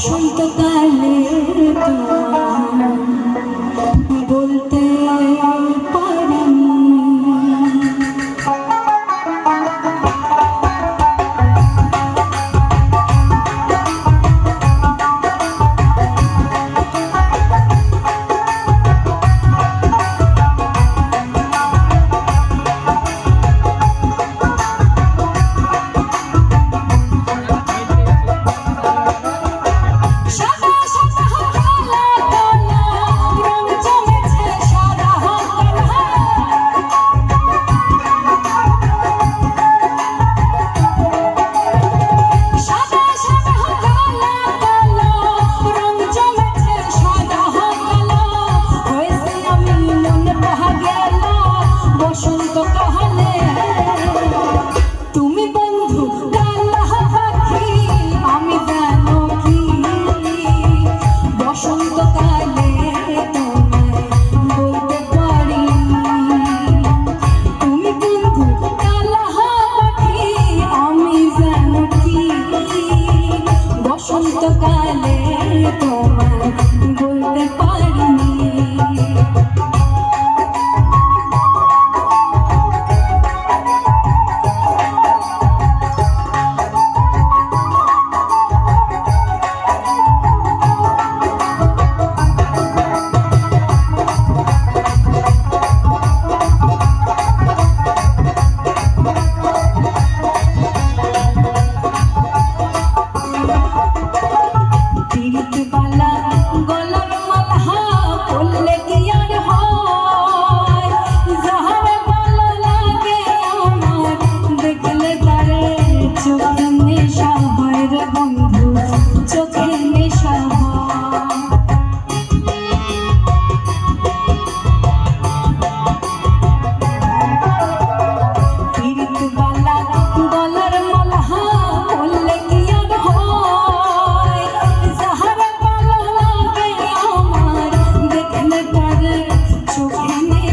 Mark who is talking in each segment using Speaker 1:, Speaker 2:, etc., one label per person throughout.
Speaker 1: বসন্তকালে তোমার সকালে তোমার বলতে পারিনি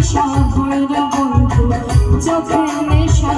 Speaker 1: নেশা ভরে বন্ধু চোখে নেশা